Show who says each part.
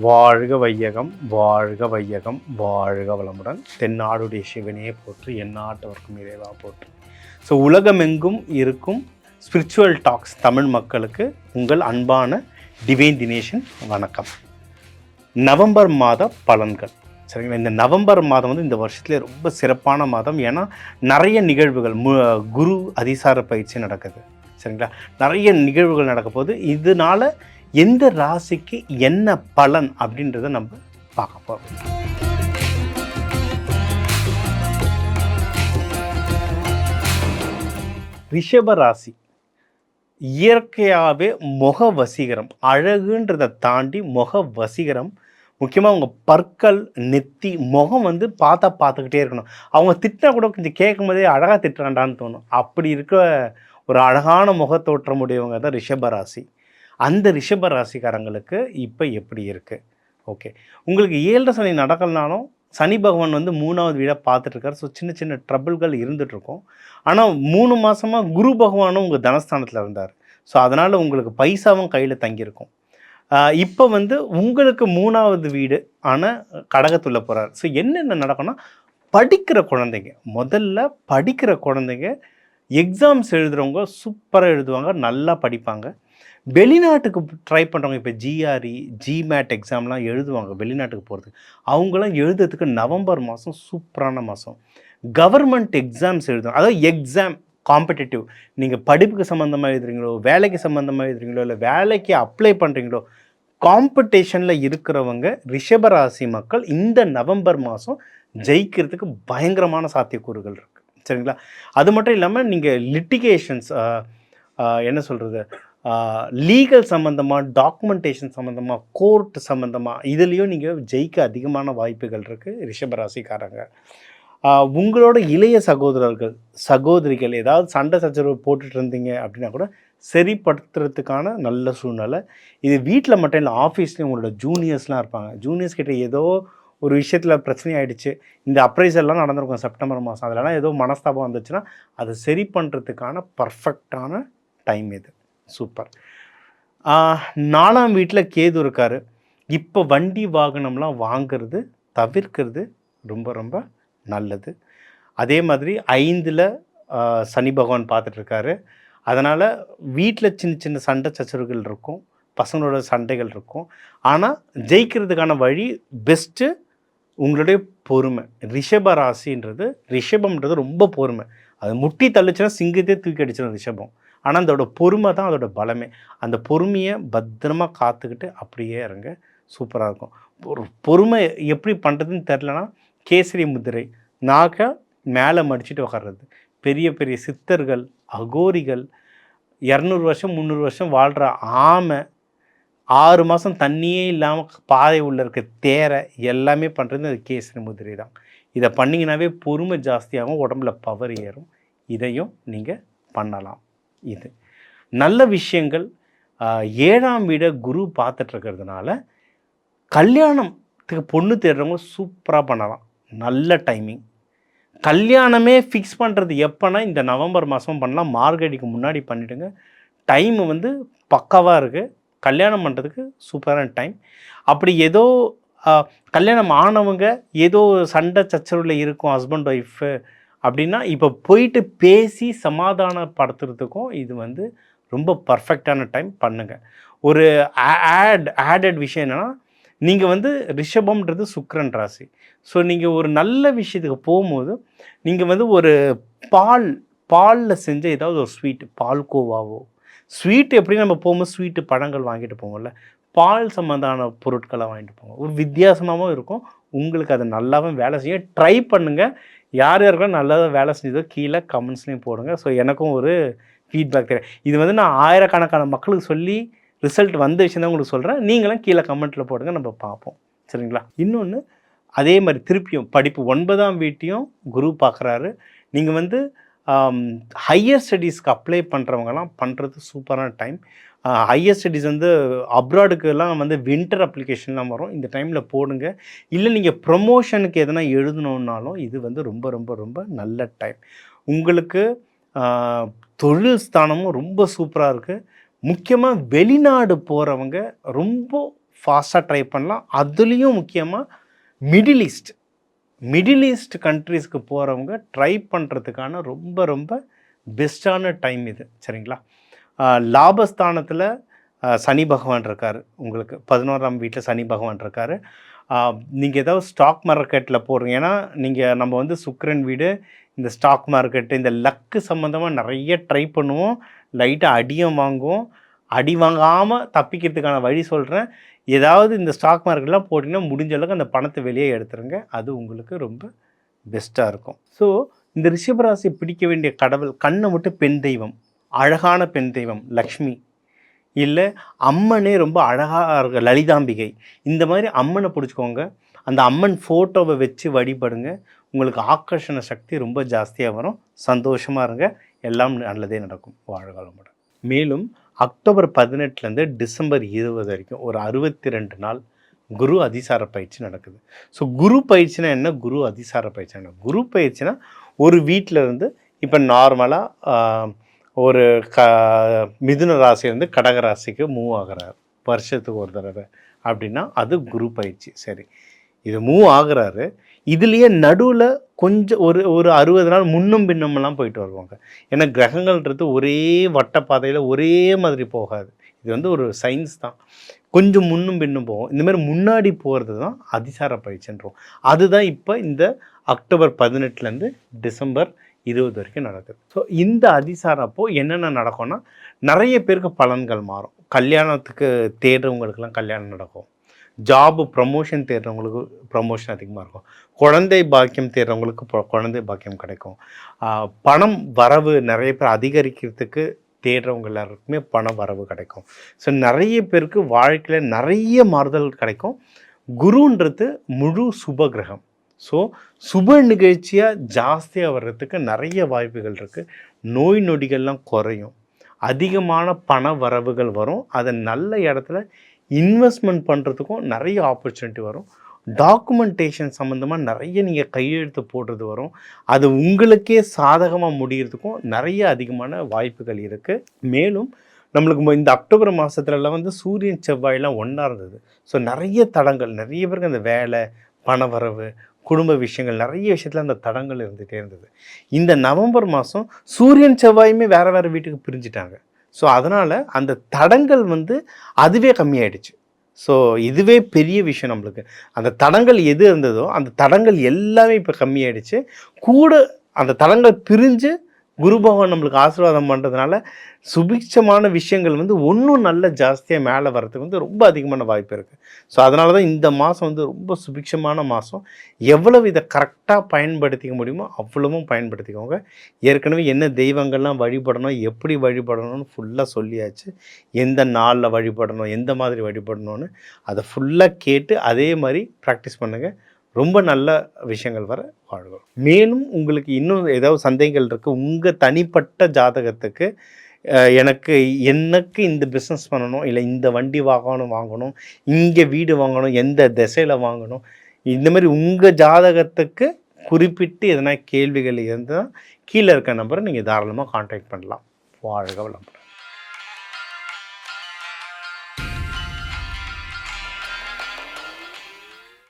Speaker 1: வாழ்க வையகம் வாழ்க வையகம் வாழ்க வளமுடன். தென்னாடுடைய சிவனையே போற்று எந்நாட்டவர்க்கும் இறைவா போற்று. ஸோ உலகமெங்கும் இருக்கும் ஸ்பிரிச்சுவல் டாக்ஸ் தமிழ் மக்களுக்கு உங்கள் அன்பான டிவைன் தினேஷன் வணக்கம். நவம்பர் மாத பலன்கள். சரிங்களா? இந்த நவம்பர் மாதம் வந்து இந்த வருஷத்துலேயே ரொம்ப சிறப்பான மாதம். ஏன்னா நிறைய நிகழ்வுகள் மு குரு அதிசார பயிற்சி நடக்குது. சரிங்களா? நிறைய நிகழ்வுகள் நடக்க போது இதனால எந்த ராசிக்கு என்ன பலன் அப்படின்றத நம்ம பார்க்க போகிறோம் ரிஷப ராசி. இயற்கையாகவே முக வசீகரம் அழகுன்றதை தாண்டி முக வசீகரம் முக்கியமாக அவங்க பற்கள் நெத்தி முகம் வந்து பார்த்தா பார்த்துக்கிட்டே இருக்கணும். அவங்க திட்டினா கூட கொஞ்சம் கேட்கும் போதே அழகாக திட்டுறாண்டான்னு தோணும். அப்படி இருக்க ஒரு அழகான முகத்தோற்றம் உடையவங்க தான் ரிஷபராசி அந்த ரிஷப ராசிக்காரங்களுக்கு இப்போ எப்படி இருக்குது ஓகே. உங்களுக்கு ஏழரை சனி நடக்கலனாலும் சனி பகவான் வந்து மூணாவது வீடாக பார்த்துட்ருக்காரு ஸோ சின்ன சின்ன ட்ரபிள்கள் இருந்துகிட்ருக்கும் ஆனால் மூணு மாதமாக குரு பகவானும் உங்கள் தனஸ்தானத்தில் இருந்தார். ஸோ அதனால் உங்களுக்கு பைசாவும் கையில் தங்கியிருக்கும். இப்போ வந்து உங்களுக்கு மூணாவது வீடு ஆனால் கடகத்துள்ள போகிறார் ஸோ என்னென்ன நடக்கும்னா படிக்கிற குழந்தைங்க முதல்ல படிக்கிற குழந்தைங்க எக்ஸாம்ஸ் எழுதுகிறவங்க சூப்பராக எழுதுவாங்க நல்லா படிப்பாங்க. வெளிநாட்டுக்கு ட்ரை பண்ணுறவங்க இப்போ ஜிஆர்இ ஜிமேட் எக்ஸாம்லாம் எழுதுவாங்க வெளிநாட்டுக்கு போகிறதுக்கு அவங்களாம் எழுதுறதுக்கு நவம்பர் மாதம் சூப்பரான மாதம் கவர்மெண்ட் எக்ஸாம்ஸ் எழுதுவாங்க. அதாவது எக்ஸாம் காம்படிட்டிவ் நீங்கள் படிப்புக்கு சம்மந்தமாக எழுதுறீங்களோ வேலைக்கு சம்மந்தமாக எழுதுறீங்களோ இல்லை வேலைக்கு அப்ளை பண்ணுறீங்களோ காம்படிஷனில் இருக்கிறவங்க ரிஷபராசி மக்கள் இந்த நவம்பர் மாதம் ஜெயிக்கிறதுக்கு பயங்கரமான சாத்தியக்கூறுகள் இருக்குது சரிங்களா? அது மட்டும் இல்லாமல் நீங்கள் லிட்டிகேஷன்ஸ் என்ன சொல்கிறது லீகல் சம்மந்தமாக டாக்குமெண்டேஷன் சம்மந்தமாக கோர்ட் சம்மந்தமாக இதுலேயும் நீங்கள் ஜெயிக்க அதிகமான வாய்ப்புகள் இருக்குது ரிஷபராசிக்காரங்க உங்களோட இளைய சகோதரர்கள் சகோதரிகள் ஏதாவது சண்டை சச்சரவு போட்டுட்டு இருந்தீங்க அப்படின்னா கூட சரிப்படுத்துறதுக்கான நல்ல சூழ்நிலை. இது வீட்டில் மட்டும் இல்லை ஆஃபீஸ்லேயும் உங்களோட ஜூனியர்ஸ்லாம் இருப்பாங்க. ஜூனியர்ஸ் கிட்ட ஏதோ ஒரு விஷயத்தில் பிரச்சனை ஆகிடுச்சு இந்த அப்ரைசல்லாம் நடந்திருக்கும் செப்டம்பர் மாதம் அதிலலாம் ஏதோ மனஸ்தாபம் வந்துச்சுன்னா அதை சரி பண்ணுறதுக்கான பர்ஃபெக்டான டைம் இது. சூப்பர். நாலாம் வீட்டில் கேது இருக்கார். இப்போ வண்டி வாகனம்லாம் வாங்குறது தவிர்க்கிறது ரொம்ப ரொம்ப நல்லது. அதே மாதிரி ஐந்தில் சனி பகவான் பார்த்துட்டு இருக்காரு. அதனால் வீட்டில் சின்ன சின்ன சண்டை சச்சரவுகள் இருக்கும். பசங்களோட சண்டைகள் இருக்கும். ஆனால் ஜெயிக்கிறதுக்கான வழி பெஸ்ட்டு உங்களுடைய பொறுமை. ரிஷப ராசின்றது ரிஷபம்ன்றது ரொம்ப பொறுமை. அது முட்டி தள்ளிச்சுன்னா சிங்கத்தையே தூக்கி அடிச்சிடும் ரிஷபம். ஆனால் அதோட பொறுமை தான் அதோட பலமே. அந்த பொறுமையை பத்திரமா காத்துக்கிட்டு அப்படியே இறங்க சூப்பராக இருக்கும். ஒரு பொறுமை எப்படி பண்ணுறதுன்னு தெரிலனா கேசரி முதிரை நாக்க மேலே மடிச்சிட்டு உட்கார்றது பெரிய பெரிய சித்தர்கள் அகோரிகள் இரநூறு வருஷம் முந்நூறு வருஷம் வாழ்கிற ஆமை ஆறு மாதம் தண்ணியே இல்லாமல் பாதை உள்ள இருக்க தேரை எல்லாமே பண்ணுறது அது கேசரி முதிரை தான். இதை பண்ணிங்கனாவே பொறுமை ஜாஸ்தியாகவும் உடம்புல பவர் ஏறும். இதையும் நீங்கள் பண்ணலாம். இது. நல்ல விஷயங்கள் ஏழாம் விட குரு பார்த்துட்ருக்கிறதுனால கல்யாணத்துக்கு பொண்ணு தேடுறவங்க சூப்பராக பண்ணலாம். நல்ல டைமிங். கல்யாணமே ஃபிக்ஸ் பண்ணுறது எப்போனா இந்த நவம்பர் மாதம் பண்ணலாம். மார்கழிக்கு முன்னாடி பண்ணிவிடுங்க டைம் வந்து பக்காவாக இருக்குது கல்யாணம் பண்ணுறதுக்கு சூப்பரான டைம். அப்படி ஏதோ கல்யாணம் ஆனவங்க ஏதோ சண்டை சச்சரவில் இருக்கும் ஹஸ்பண்ட் ஒய்ஃபு அப்படின்னா இப்போ போயிட்டு பேசி சமாதானப்படுத்துறதுக்கும் இது வந்து ரொம்ப பர்ஃபெக்டான டைம் பண்ணுங்கள் ஒரு ஆட் ஆடட் விஷயம் என்னென்னா நீங்கள் வந்து ரிஷபம்ன்றது சுக்கரன் ராசி. ஸோ நீங்கள் ஒரு நல்ல விஷயத்துக்கு போகும்போது நீங்கள் வந்து ஒரு பால் பாலில் செஞ்ச ஏதாவது ஒரு ஸ்வீட் பால்கோவாவோ ஸ்வீட் எப்படி நம்ம போகும்போது ஸ்வீட்டு பழங்கள் வாங்கிட்டு போவோம்ல பால் சம்மந்தான பொருட்களை வாங்கிட்டு போங்க ஒரு வித்தியாசமாகவும் இருக்கும். உங்களுக்கு அது நல்லாவும் வேலை செய்யும் ட்ரை பண்ணுங்கள் யார் யாருக்கெல்லாம் நல்லா வேலை செஞ்சதோ கீழே கமெண்ட்ஸ்லேயும் போடுங்க. ஸோ எனக்கும் ஒரு ஃபீட்பேக் தெரியும் இது வந்து நான் ஆயிரக்கணக்கான மக்களுக்கு சொல்லி ரிசல்ட் வந்த விஷயம் தான் உங்களுக்கு சொல்கிறேன் நீங்களும் கீழே கமெண்ட்டில் போடுங்க. நம்ம பார்ப்போம். சரிங்களா? இன்னொன்று அதே மாதிரி திருப்பியும் படிப்பு ஒன்பதாம் வீட்டையும் குரு பார்க்குறாரு. நீங்கள் வந்து ஹையர் ஸ்டடீஸ்க்கு அப்ளை பண்ணுறவங்கலாம் பண்ணுறது சூப்பரான டைம் ஹையர் ஸ்டடீஸ் வந்து அப்ராடுக்கெல்லாம் வந்து வின்டர் அப்ளிகேஷன்லாம் வரும். இந்த டைமில் போடுங்க. இல்லை நீங்கள் ப்ரொமோஷனுக்கு எதனா எழுதணுன்னாலும் இது வந்து ரொம்ப ரொம்ப ரொம்ப நல்ல டைம் உங்களுக்கு தொழில் ஸ்தானமும் ரொம்ப சூப்பராக இருக்குது முக்கியமாக வெளிநாடு போகிறவங்க ரொம்ப ஃபாஸ்ட்டாக ட்ரை பண்ணலாம். அதுலேயும் முக்கியமாக மிடில் ஈஸ்ட் மிடில் ஈஸ்ட் கண்ட்ரீஸ்க்கு போகிறவங்க ட்ரை பண்ணுறதுக்கான ரொம்ப ரொம்ப பெஸ்ட்டான டைம் இது. சரிங்களா? லாபஸ்தானத்தில் சனி பகவான் இருக்கார். உங்களுக்கு பதினோராம் வீட்டில் சனி பகவான் இருக்கார். நீங்கள் ஏதாவது ஸ்டாக் மார்க்கெட்டில் போடுறீங்க. ஏன்னா நீங்கள் நம்ம வந்து சுக்கரன் வீடு இந்த ஸ்டாக் மார்க்கெட்டு இந்த லக்கு சம்மந்தமாக நிறைய ட்ரை பண்ணுவோம். லைட்டாக அடியும் வாங்குவோம். அடி வாங்காமல் தப்பிக்கிறதுக்கான வழி சொல்கிறேன் ஏதாவது இந்த ஸ்டாக் மார்க்கெட்லாம் போட்டிங்கன்னா முடிஞ்ச அளவுக்கு அந்த பணத்தை வெளியே எடுத்துருங்க. அது உங்களுக்கு ரொம்ப பெஸ்ட்டாக இருக்கும். ஸோ இந்த ரிஷபராசி பிடிக்க வேண்டிய கடவுள் கண்ணை மட்டும் பெண் தெய்வம். அழகான பெண் தெய்வம் லக்ஷ்மி. இல்லை அம்மனே ரொம்ப அழகாக இருக்க லலிதாம்பிகை. இந்த மாதிரி அம்மனை பிடிச்சிக்கோங்க. அந்த அம்மன் ஃபோட்டோவை வச்சு வழிபடுங்க. உங்களுக்கு ஆக்கர்ஷண சக்தி ரொம்ப ஜாஸ்தியாக வரும். சந்தோஷமாக இருங்க. எல்லாம் நல்லதே நடக்கும். வாழ்காலமுடன் மேலும் அக்டோபர் பதினெட்டுலேருந்து டிசம்பர் இருபது வரைக்கும் ஒரு அறுபத்தி ரெண்டு நாள் குரு அதிசார பயிற்சி நடக்குது. ஸோ குரு பயிற்சினா என்ன? குரு அதிசார பயிற்சி. என்ன குரு பயிற்சினா ஒரு வீட்டில் இருந்து இப்போ நார்மலாக ஒரு க மிதுன ராசியிலேருந்து கடக ராசிக்கு மூவ் ஆகிறார். வருஷத்துக்கு ஒரு தடவை அப்படின்னா அது குரு பயிற்சி. சரி. இது மூவ் ஆகுறாரு. இதுலேயே நடுவில் கொஞ்சம் ஒரு ஒரு அறுபது நாள் முன்னும் பின்னமெல்லாம் போயிட்டு வருவாங்க. ஏன்னா கிரகங்கள்ன்றது ஒரே வட்டப்பாதையில் ஒரே மாதிரி போகாது. இது வந்து ஒரு சயின்ஸ் தான். கொஞ்சம் முன்னும் பின்னும் போகும். இந்த மாதிரி முன்னாடி போகிறது தான் அதிசார பயிற்சின்றோம். அதுதான் இப்போ இந்த அக்டோபர் பதினெட்டுலேருந்து டிசம்பர் இருபது வரைக்கும் நடக்குது. ஸோ இந்த அதிசாரம் என்னென்ன நடக்கும்னா நிறைய பேருக்கு பலன்கள் மாறும். கல்யாணத்துக்கு தேடுறவங்களுக்கெல்லாம் கல்யாணம் நடக்கும். ஜாபு ப்ரமோஷன் தேடுறவங்களுக்கு ப்ரமோஷன் அதிகமாக இருக்கும். குழந்தை பாக்கியம் தேடுறவங்களுக்கு குழந்தை பாக்கியம் கிடைக்கும். பணம் வரவு நிறைய பேர் அதிகரிக்கிறதுக்கு தேடுறவங்க எல்லாருக்குமே பண வரவு கிடைக்கும். ஸோ நிறைய பேருக்கு வாழ்க்கையில் நிறைய மாறுதல் கிடைக்கும். குருன்றது முழு சுப கிரகம். ஸோ சுப நிகழ்ச்சியாக ஜாஸ்தியாக வர்றதுக்கு நிறைய வாய்ப்புகள் இருக்குது நோய் நொடிகள்லாம் குறையும். அதிகமான பண வரவுகள் வரும். அதை நல்ல இடத்துல இன்வெஸ்ட்மெண்ட் பண்ணுறதுக்கும் நிறைய ஆப்பர்ச்சுனிட்டி வரும். டாக்குமெண்டேஷன் சம்மந்தமாக நிறைய நீங்கள் கையெழுத்து போடுறது வரும். அது உங்களுக்கே சாதகமாக முடிகிறதுக்கும் நிறைய அதிகமான வாய்ப்புகள் இருக்குது மேலும் நம்மளுக்கு இந்த அக்டோபர் மாதத்துலலாம் வந்து சூரியன் செவ்வாயெலாம் ஒன்றா இருந்தது. ஸோ நிறைய தடங்கள் நிறைய பேருக்கு அந்த வேலை பணவரவு குடும்ப விஷயங்கள் நிறைய விஷயத்தில் அந்த தடங்கள் இருந்துகிட்டே இருந்தது. இந்த நவம்பர் மாதம் சூரியன் செவ்வாயுமே வேறு வேறு வீட்டுக்கு பிரிஞ்சிட்டாங்க. ஸோ அதனால் அந்த தடங்கள் வந்து அதுவே கம்மியாயிடுச்சு. ஸோ இதுவே பெரிய விஷயம் நம்மளுக்கு. அந்த தடங்கள் எது இருந்ததோ அந்த தடங்கள் எல்லாமே இப்போ கம்மியாயிடுச்சு. கூட அந்த தடங்கள் பிரிஞ்சு குரு பகவான் நம்மளுக்கு ஆசீர்வாதம் பண்ணுறதுனால சுபிக்ஷமான விஷயங்கள் வந்து ஒன்றும் நல்ல ஜாஸ்தியாக மேலே வர்றதுக்கு வந்து ரொம்ப அதிகமான வாய்ப்பு இருக்குது ஸோ அதனால தான் இந்த மாதம் வந்து ரொம்ப சுபிக்ஷமான மாதம் எவ்வளவு இதை கரெக்டாக பயன்படுத்திக்க முடியுமோ அவ்வளவும் பயன்படுத்திக்கோங்க. ஏற்கனவே என்ன தெய்வங்கள்லாம் வழிபடணும் எப்படி வழிபடணும்னு ஃபுல்லாக சொல்லியாச்சு. எந்த நாளில் வழிபடணும் எந்த மாதிரி வழிபடணும்னு அதை ஃபுல்லாக கேட்டு அதே மாதிரி ப்ராக்டிஸ் பண்ணுங்கள் ரொம்ப நல்ல விஷயங்கள் வர வாழ்வோம். மேலும் உங்களுக்கு இன்னும் ஏதாவது சந்தேகங்கள் இருக்குது உங்கள் தனிப்பட்ட ஜாதகத்துக்கு எனக்கு எனக்கு இந்த பிஸ்னஸ் பண்ணணும் இல்லை இந்த வண்டி வாகனம் வாங்கணும் இங்கே வீடு வாங்கணும் எந்த திசையில் வாங்கணும் இந்த மாதிரி உங்கள் ஜாதகத்துக்கு குறிப்பிட்டு எதனா கேள்விகள் இருந்தால் கீழே இருக்க நம்பரை நீங்கள் தாராளமாக காண்டாக்ட் பண்ணலாம். வாழ்க வளமுடன்.